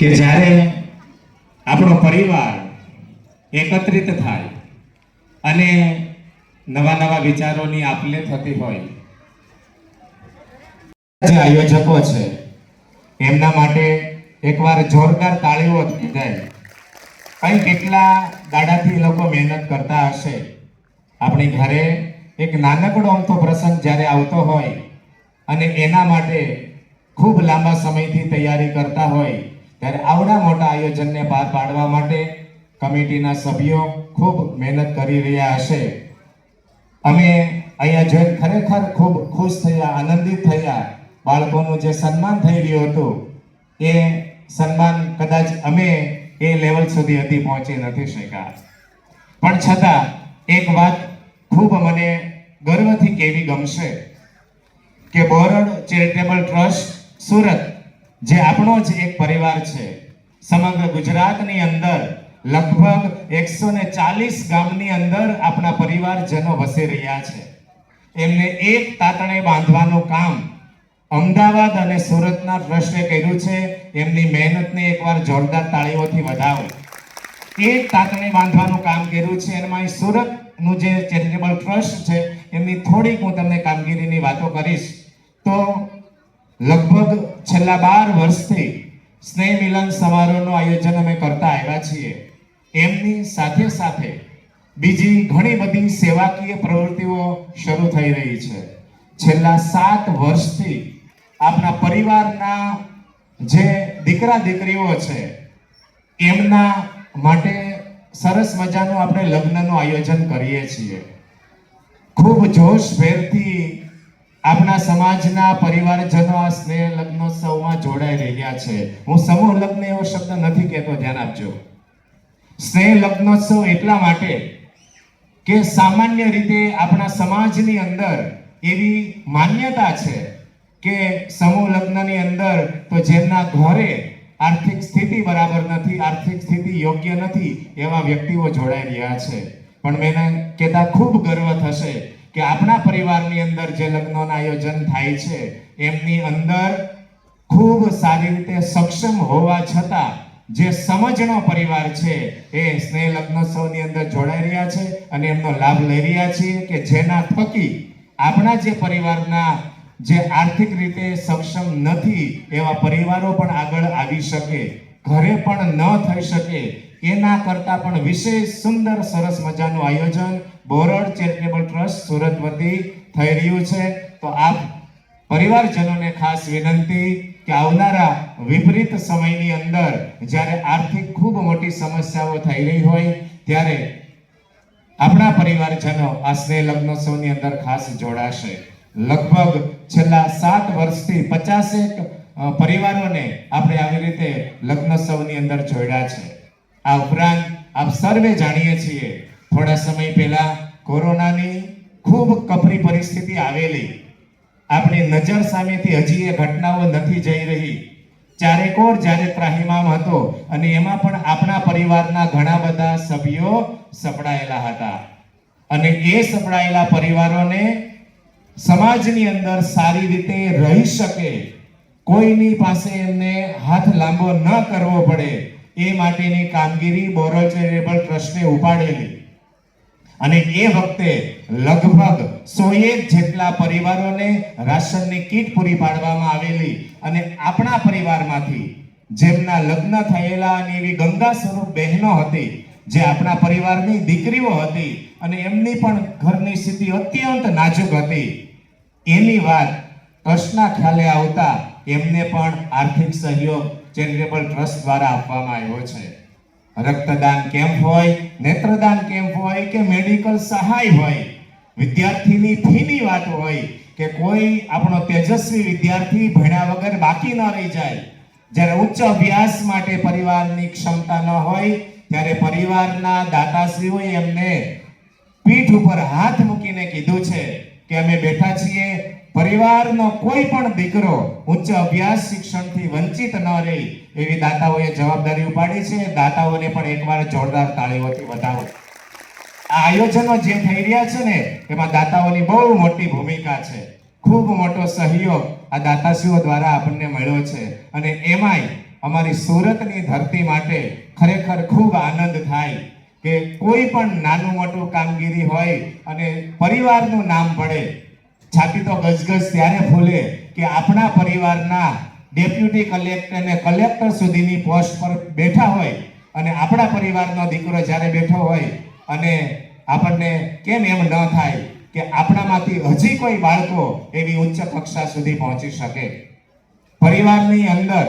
કે જ્યારે આપણો પરિવાર એકત્રિત થાય અને નવા નવા વિચારોની આપલે થતી હોય, જે આયોજકો છે, એમના માટે એકવાર જોરદાર તાળીઓ જાય કઈ કેટલા દાડાથી લોકો મહેનત કરતા હશે. આપણી ઘરે એક નાનકડો અમથો પ્રસંગ જ્યારે આવતો હોય અને એના માટે ખૂબ લાંબા સમયથી તૈયારી કરતા હોય ત્યારે આવડા મોટા આયોજનને પાર પાડવા માટે કમિટીના સભ્યો ખૂબ મહેનત કરી રહ્યા હશે. અમે અહીંયા જોઈને ખરેખર ખૂબ ખુશ થયા, આનંદિત થયા. બાળકોનું જે સન્માન થઈ રહ્યું હતું, એ સન્માન કદાચ અમે એ લેવલ સુધી હતી પહોંચી નથી શક્યા. પણ છતાં એક વાત ખૂબ મને ગર્વથી કહેવી ગમશે કે બોરડ ચેરિટેબલ ટ્રસ્ટ સુરત જે આપણો જ એક પરિવાર છે. સમગ્ર ગુજરાતની અંદર લગભગ એકસો ને ચાલીસ ગામની અંદર આપણા પરિવારજનો વસી રહ્યા છે. એમને એક તાતણે બાંધવાનું કામ અમદાવાદ અને સુરતના ટ્રસ્ટે કર્યું છે. એમની મહેનતને એકવાર જોરદાર તાળીઓથી વધાવો. એક તાતણે બાંધવાનું કામ કર્યું છે. એમાં સુરતનું જે ચેરિટેબલ ટ્રસ્ટ છે, એમની થોડીક હું તમને કામગીરીની વાતો કરીશ. તો લગભગ છેલ્લા બાર વર્ષથી સ્નેહ મિલન સમારોહનું આયોજન અમે કરતા આવ્યા છીએ. એમની સાથે સાથે બીજી ઘણી બધી સેવાકીય પ્રવૃત્તિઓ શરૂ થઈ રહી છે. છેલ્લા સાત વર્ષથી આપણા પરિવારના જે દીકરા દીકરીઓ છે, એમના માટે સરસ મજાનું આપણે લગ્નનું આયોજન કરીએ છીએ. ખૂબ જોશભેરથી આપણા સમાજના પરિવારજનો આ સ્નેહ લગ્નોત્સવમાં જોડાઈ રહ્યા છે. હું સમૂહ લગ્ન એવો શબ્દ નથી કહેતો, ધ્યાન આપજો. સ્નેહ લગ્નોત્સવ એટલા માટે કે સામાન્ય રીતે આપણા સમાજની અંદર એવી માન્યતા છે કે સમૂહ લગ્નની અંદર તો જેમના ઘરે આર્થિક સ્થિતિ બરાબર નથી, આર્થિક સ્થિતિ યોગ્ય નથી એવા વ્યક્તિઓ જોડાઈ રહ્યા છે. પણ મેં કહેતા ખૂબ ગર્વ થશે કે આપણા પરિવારની અંદર જે લગ્નોના આયોજન થાય છે, એમની અંદર ખૂબ સારી રીતે સક્ષમ હોવા છતાં જે સમજણો પરિવાર છે, એ સ્નેહ લગ્નોત્સવની અંદર જોડાઈ રહ્યા છે અને એમનો લાભ લઈ રહ્યા છીએ કે જેના થકી આપણા જે પરિવારના જે આર્થિક રીતે સક્ષમ નથી એવા પરિવારો પણ આગળ આવી શકે. ઘરે પણ ન થઈ શકે. એના કરતા પણ વિશેષ સુંદર સરસ મજાનું આયોજન બોરડ ચેરિટેબલ ટ્રસ્ટ સુરત વતી થઈ રહ્યું છે. તો આપ પરિવારજનોને ખાસ વિનંતી કે આવનારા વિપરીત સમયની અંદર જ્યારે આર્થિક ખૂબ મોટી સમસ્યાઓ થઈ રહી હોય ત્યારે આપણા પરિવારજનો આ સ્નેહ લગ્નોત્સવની અંદર ખાસ જોડાશે. લગભગ છેલ્લા સાત વર્ષથી પચાસેક પરિવારોને આપણે આવી રીતે લગ્નોત્સવની અંદર જોડ્યા છે. આ ઉપરાંત આપ સર્વે જાણીએ છીએ, થોડા સમય પહેલા કોરોનાની ખૂબ કપરી પરિસ્થિતિ આવેલી. આપણી નજર સામેથી હજી એ ઘટનાઓ નથી જઈ રહી. ચારેકોર જ્યારે ત્રાહિમામ હતો અને એમાં પણ આપણા પરિવારના ઘણા બધા સભ્યો સપડાયેલા હતા. અને એ સપડાયેલા પરિવારોને સમાજની અંદર સારી રીતે રહી શકે કોઈની પાસે એમને હાથ લાંબો ન કરવો પડે, એ માટેની કામગીરી બોરલ ચેરિટેબલ ટ્રસ્ટે ઉપાડેલી. અને એ વખતે લગભગ સોએક જેટલા પરિવારોને રાશનની કીટ પૂરી પાડવામાં આવેલી અને આપણા પરિવારમાંથી, જેમના લગ્ન થયેલા અને એવી ગંગા સ્વરૂપ બહેનો હતી, જે આપણા પરિવારની દીકરીઓ હતી અને એમની પણ ઘરની સ્થિતિ અત્યંત નાજુક હતી. એની વાત ટ્રસ્ટના ખ્યાલે આવતા એમને પણ આર્થિક સહયોગ ચેરિટેબલ ટ્રસ્ટ દ્વારા આપવામાં આવ્યો છે. રક્તદાન કેમ્પ હોય, નેત્રદાન કેમ્પ હોય કે મેડિકલ સહાય હોય, વિદ્યાર્થીની ફીની વાત હોય કે કોઈ આપણો તેજસ્વી વિદ્યાર્થી ભણ્યા વગર બાકી ન રહી જાય, જ્યારે ઉચ્ચ અભ્યાસ માટે પરિવારની ક્ષમતા ન હોય, ત્યારે પરિવારના દાતાશ્રીઓએ એમને પીઠ ઉપર હાથ મૂકીને કીધું છે કે અમે બેઠા છીએ પરિવારનો કોઈ પણ દીકરો ઉચ્ચ અભ્યાસ શિક્ષણથી વંચિત ન રહે એવી દાતાઓએ જવાબદારી ઉપાડી છે. દાતાઓને પણ એકવાર જોરદાર તાળીઓથી વધાવો. આ આયોજનો જે થઈ રહ્યા છે ને, એમાં દાતાઓની બહુ મોટી ભૂમિકા છે. ખૂબ મોટો સહયોગ આ દાતાશ્રીઓ દ્વારા આપણને મળ્યો છે. અને એમાંય અમારી સુરતની ધરતી માટે ખરેખર ખૂબ આનંદ થાય. કે કોઈ પણ નાનું મોટું કામગીરી હોય અને પરિવારનું નામ પડે છાતી તો ગજગજ ત્યારે ફૂલે કે આપણા પરિવારના ડેપ્યુટી કલેક્ટર અને કલેક્ટર સુધીની પોસ્ટ પર બેઠા હોય અને આપણા પરિવારનો દીકરો જ્યારે બેઠો હોય અને આપણને કેમ એમ ન થાય કે આપણામાંથી હજી કોઈ બાળકો એવી ઉચ્ચ કક્ષા સુધી પહોંચી શકે. પરિવારની અંદર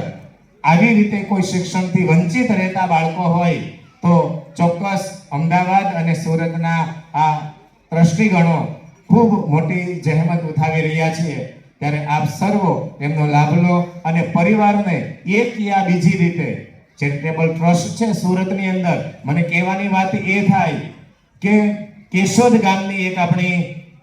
આવી રીતે કોઈ શિક્ષણથી વંચિત રહેતા બાળકો હોય તો ચોક્કસ અમદાવાદ અને સુરતના આ ટ્રસ્ટીગણો ખૂબ મોટી જહેમત ઉઠાવી રહ્યા છીએ. ત્યારે આપ સર્વો એમનો લાભ લો અને પરિવારને એક યા બીજી રીતે ચેરિટેબલ ટ્રસ્ટ છે સુરતની અંદર, મને કહેવાની વાત એ થાય કે કેશોદ ગામની એક આપણી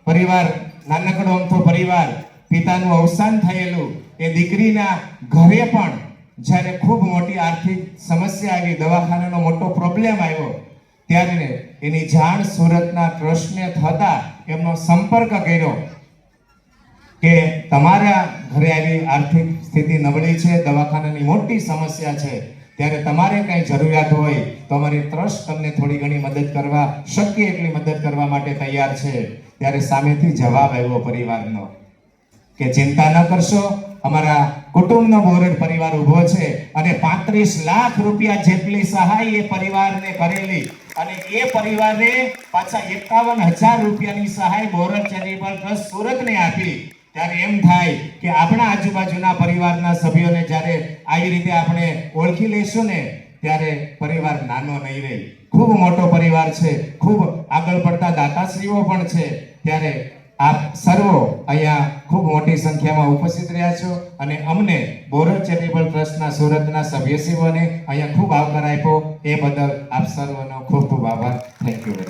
પરિવાર, નાનકડો અમથો પરિવાર, પિતાનું અવસાન થયેલું, એ દીકરીના ઘરે પણ જ્યારે ખૂબ મોટી આર્થિક સમસ્યા આવી, દવાખાનાનો મોટો પ્રોબ્લેમ આવ્યો, ત્યારે એની જાણ સુરતના ટ્રસ્ટને થતા એમનો સંપર્ક કર્યો કે તમારા ઘરે આવી આર્થિક સ્થિતિ નબળી છે, દવાખાનાની મોટી સમસ્યા છે, ત્યારે તમારે કંઈ જરૂરિયાત હોય તો અમારી ટ્રસ્ટ તમને થોડી ઘણી મદદ કરવા, શક્ય એટલી મદદ કરવા માટે તૈયાર છે. ત્યારે સામેથી જવાબ આવ્યો પરિવારનો કે ચિંતા ન કરશો અમારા કુટુંબનો બોરડ પરિવાર ઊભો છે અને પાંત્રીસ લાખ રૂપિયા જેટલી સહાય એ પરિવારને કરેલી. અને એ પરિવારે પાછા એકાવન હજાર રૂપિયાની સહાય મોરડ ચેરિટેબલ ટ્રસ્ટ સુરતને આપી. ત્યારે એમ થાય કે આપણા આજુબાજુના પરિવારના સભ્યોને જ્યારે આવી રીતે આપણે ઓળખી લઈશું ને, ત્યારે પરિવાર નાનો નહીં રહે. ખૂબ મોટો પરિવાર છે, ખૂબ આગળ પડતા દાતાશ્રીઓ પણ છે. ત્યારે આપ સર્વો અહીંયા ખૂબ મોટી સંખ્યામાં ઉપસ્થિત રહ્યા છો અને અમને બોરલ ચેરિટેબલ ટ્રસ્ટના સુરતના સભ્યશ્રીઓને અહીંયા ખૂબ આવકાર આપ્યો. એ બદલ આપ સર્વનો ખૂબ ખૂબ આભાર. Thank you